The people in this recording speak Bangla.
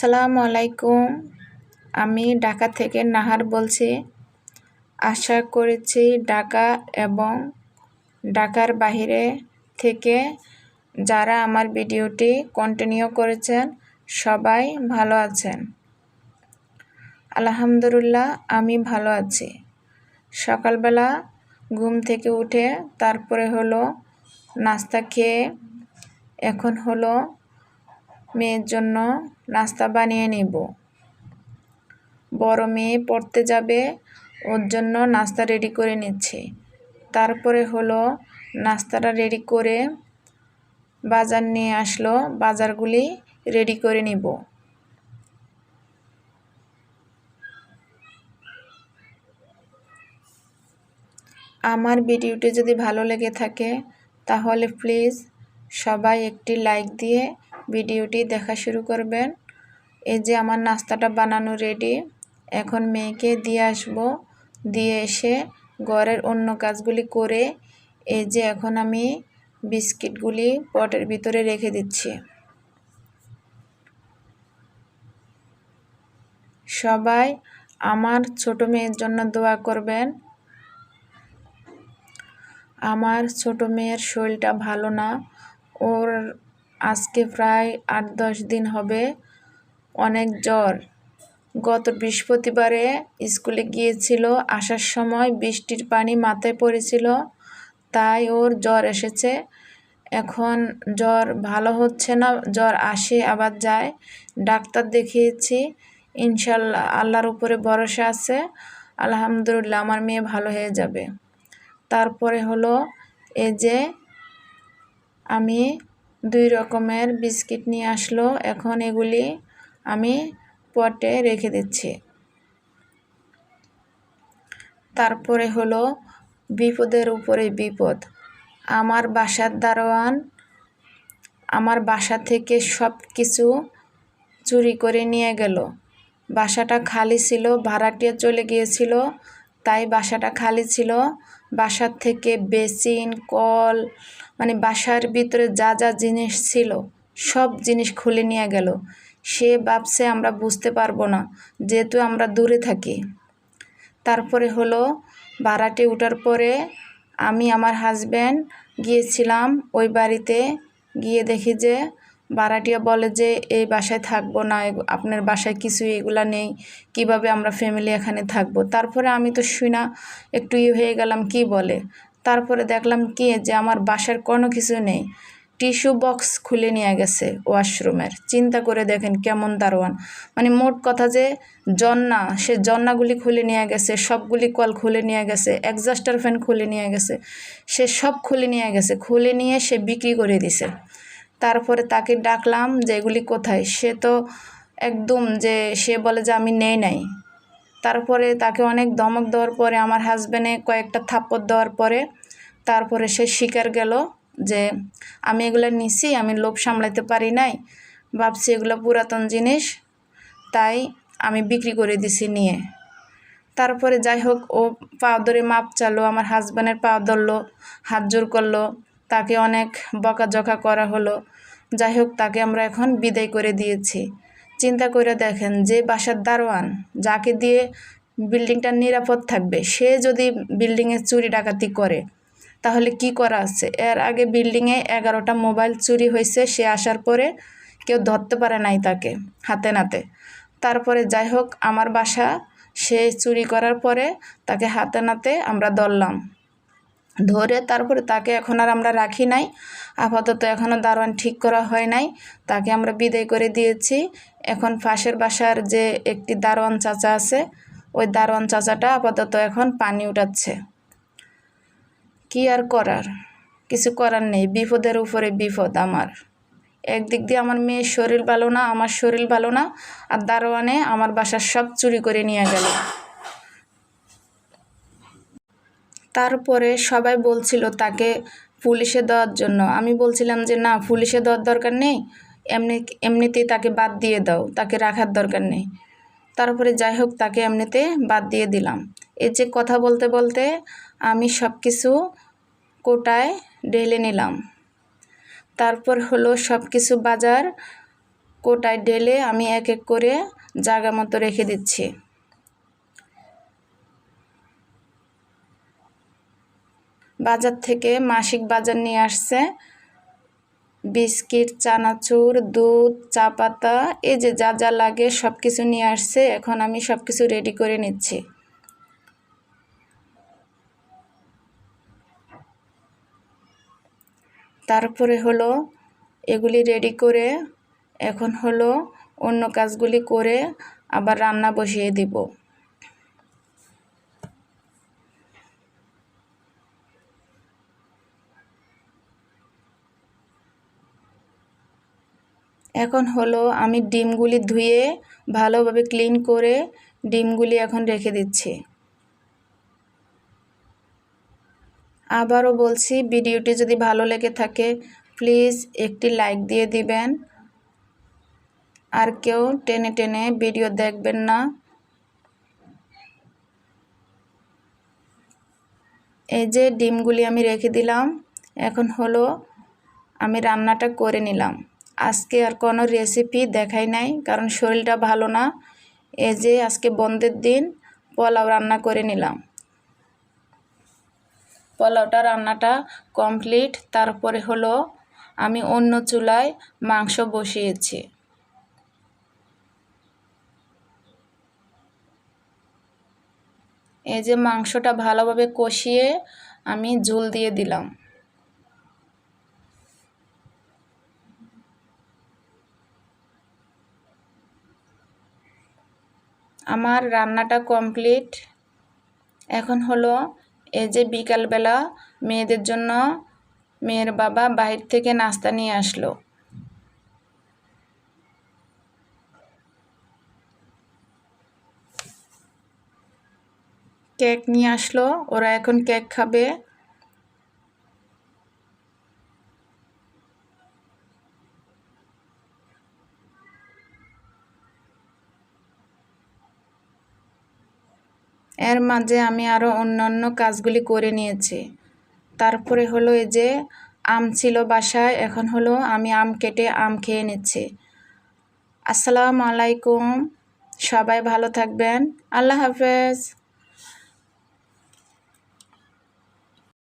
আসসালামু আলাইকুম আমি ঢাকা থেকে নাহার বলছি। আশা করেছি ঢাকা এবং ঢাকার বাহিরে থেকে যারা আমার ভিডিওটি কন্টিনিউ করেছেন, সবাই ভালো আছেন। আলহামদুলিল্লাহ, আমি ভালো আছি। সকালবেলা ঘুম থেকে উঠে তারপরে হলো নাস্তা খেয়ে এখন হলো মেয়ের জন্য নাস্তা বানিয়ে নেব। বড় মেয়ে পড়তে যাবে, ওর জন্য নাস্তা রেডি করে নিচ্ছি। তারপরে হলো নাস্তাটা রেডি করে বাজার নিয়ে আসলো, বাজারগুলি রেডি করে নিব। আমার ভিডিওটি যদি ভালো লেগে থাকে, তাহলে প্লিজ সবাই একটি লাইক দিয়ে ভিডিওটি দেখা শুরু করবেন। এই যে আমার নাস্তাটা বানানো রেডি এখন মেয়েকে দিয়ে আসব। দিয়ে এসে ঘরের অন্য কাজগুলি করে এই যে এখন আমি বিস্কিটগুলি পটের ভিতরে রেখে দিচ্ছি। সবাই আমার ছোট মেয়ের জন্য দোয়া করবেন। আমার ছোট মেয়ের শরীরটা ভালো না। ওর আজকে প্রায় আট দশ দিন হবে অনেক জ্বর। গত বৃহস্পতিবারে স্কুলে গিয়েছিল, আসার সময় বৃষ্টির পানি মাথায় পড়েছিল, তাই ওর জ্বর এসেছে। এখন জ্বর ভালো হচ্ছে না, জ্বর আসে আবার যায়। ডাক্তার দেখিয়েছি ইনশাল্লাহ আল্লাহর উপরে ভরসা আছে, আলহামদুলিল্লাহ আমার মেয়ে ভালো হয়ে যাবে। তারপরে হলো এই যে আমি দুই রকমের বিস্কিট নিয়ে আসলো। এখন এগুলি আমি পটে রেখে দিচ্ছি। তারপরে হলো বিপদের উপরে বিপদ। আমার বাসার দারোয়ান আমার বাসা থেকে সব কিছু চুরি করে নিয়ে গেল। বাসাটা খালি ছিল, ভাড়াটিয়া চলে গিয়েছিল, তাই বাসাটা খালি ছিল। বাসার থেকে বেসিন, কল মানে বাসার ভিতরে যা যা জিনিস ছিল, সব জিনিস খুলে নিয়ে গেল। সে ভাবছে আমরা বুঝতে পারব না, যেহেতু আমরা দূরে থাকি। তারপরে হলো ভাড়াটি উঠার পরে আমি আমার হাজব্যান্ড গিয়েছিলাম ওই বাড়িতে, গিয়ে দেখি যে ভাড়াটিয়া বলে যে, এই বাসায় থাকব না আপনার বাসায় কিছু এগুলা নেই, কীভাবে আমরা ফ্যামিলি এখানে থাকব? তারপরে আমি তো শুই না একটু ইয়ে হয়ে গেলাম, কি বলে? তারপরে দেখলাম কি, যে আমার বাসার কোনো কিছু নেই। টিস্যু বক্স খুলে নিয়ে গেছে ওয়াশরুমের। চিন্তা করে দেখেন কেমন দারোয়ান। মানে মোট কথা যে, জন্না, সে জন্নাগুলি খুলে নিয়ে গেছে, সবগুলি কল খুলে নিয়ে গেছে একজাস্টার ফ্যান খুলে নিয়ে গেছে, সে সব খুলে নিয়ে গেছে, খুলে নিয়ে সে বিক্রি করে দিছে। তারপরে তাকে ডাকলাম যে, এগুলি কোথায়? সে তো একদম যে, সে বলে যে, আমি নেই নাই। তারপরে তাকে অনেক ধমক দেওয়ার পরে, আমার হাজব্যান্ডে কয়েকটা থাপ্পড় দেওয়ার পরে, তারপরে সে শিকার গেল যে, আমি এগুলো নিছি, আমি লোভ সামলাতে পারি নাই, ভাবছি এগুলো পুরাতন জিনিস, তাই আমি বিক্রি করে দিছি নিয়ে। তারপরে যাই হোক, ও পা ধরে মাপ চালো, আমার হাজব্যান্ডের পা ধরলো, হাত জোর করল তাকে অনেক বকাঝকা করা হলো। যাই হোক তাকে আমরা এখন বিদায় করে দিয়েছি। চিন্তা করে দেখেন যে বাসার দারোয়ান, যাকে দিয়ে বিল্ডিংটা নিরাপদ থাকবে, সে যদি বিল্ডিংয়ে চুরি ডাকাতি করে, তাহলে কি করা আছে? এর আগে বিল্ডিংয়ে এগারোটা মোবাইল চুরি হয়েছে, সে আসার পরে কেউ ধরতে পারে নাই তাকে, হাতে নাতে। তারপরে যাই হোক আমার বাসা সে চুরি করার পরে তাকে হাতে নাতে আমরা ধরলাম। ধরে তারপরে তাকে এখন আর আমরা রাখি নাই। আপাতত এখনও দারোয়ান ঠিক করা হয় নাই। তাকে আমরা বিদায় করে দিয়েছি। এখন ফাঁসের বাসার যে একটি দারোয়ান চাচা আছে, ওই দারোয়ান চাচাটা আপাতত এখন পানি উঠাচ্ছে। কি আর করার? কিছু করার নেই। বিপদের উপরে বিপদ আমার। একদিক দিয়ে আমার মেয়ের শরীর ভালো না, আমার শরীর ভালো না, আর দারোয়ানে আমার বাসার সব চুরি করে নিয়ে গেল। তারপরে সবাই বলছিল তাকে পুলিশে দেওয়ার জন্য। আমি বলছিলাম যে, না, পুলিশে দেওয়ার দরকার নেই। এমনি, এমনিতেই তাকে বাদ দিয়ে দাও। তাকে রাখার দরকার নেই। তারপরে যাই হোক, তাকে এমনিতে বাদ দিয়ে দিলাম। এই যে কথা বলতে বলতে আমি সব কিছু কোটায় ঢেলে নিলাম। তারপর হলো সব কিছু বাজার কোটায় ঢেলে আমি এক এক করে জায়গা মতো রেখে দিচ্ছি। বাজার থেকে মাসিক বাজার নিয়ে আসছে। বিস্কিট, চানাচুর, দুধ, চা পাতা, এই যে যা যা লাগে সব কিছু নিয়ে আসছে। এখন আমি সব কিছু রেডি করে নিচ্ছি। তারপরে হলো এগুলি রেডি করে এখন হলো অন্য কাজগুলি করে আবার রান্না বসিয়ে দিব। এখন হলো আমি ডিমগুলি ধুয়ে ভালোভাবে ক্লিন করে ডিমগুলি এখন রেখে দিচ্ছি। আবারও বলছি, ভিডিওটি যদি ভালো লেগে থাকে, প্লিজ একটি লাইক দিয়ে দিবেন। আর কেউ টেনে টেনে ভিডিও দেখবেন না। এই যে ডিমগুলি আমি রেখে দিলাম, এখন হলো আমি রান্নাটা করে নিলাম। আজকে আর কোনো রেসিপি দেখাই নাই, কারণ শরীরটা ভালো না। এই যে আজকে বন্ধের দিন, পোলাও রান্না করে নিলাম। পোলাওটা রান্নাটা কমপ্লিট তারপরে হলো আমি অন্য চুলায় মাংস বসিয়েছি। এই যে মাংসটা ভালোভাবে কষিয়ে আমি ঝোল দিয়ে দিলাম। আমার রান্নাটা কমপ্লিট। এখন হলো এই যে বিকালবেলা মেয়েদের জন্য মেয়ের বাবা বাহির থেকে নাস্তা নিয়ে আসলো। কেক নিয়ে আসলো, ওরা এখন কেক খাবে। এর মাঝে আমি আরও অন্যান্য কাজগুলি করে নিয়েছি। তারপরে হলো এই যে, আম ছিল বাসায়, এখন হলো আমি আম কেটে আম খেয়ে নিচ্ছি। আসসালামু আলাইকুম, সবাই ভালো থাকবেন। আল্লাহ হাফেজ।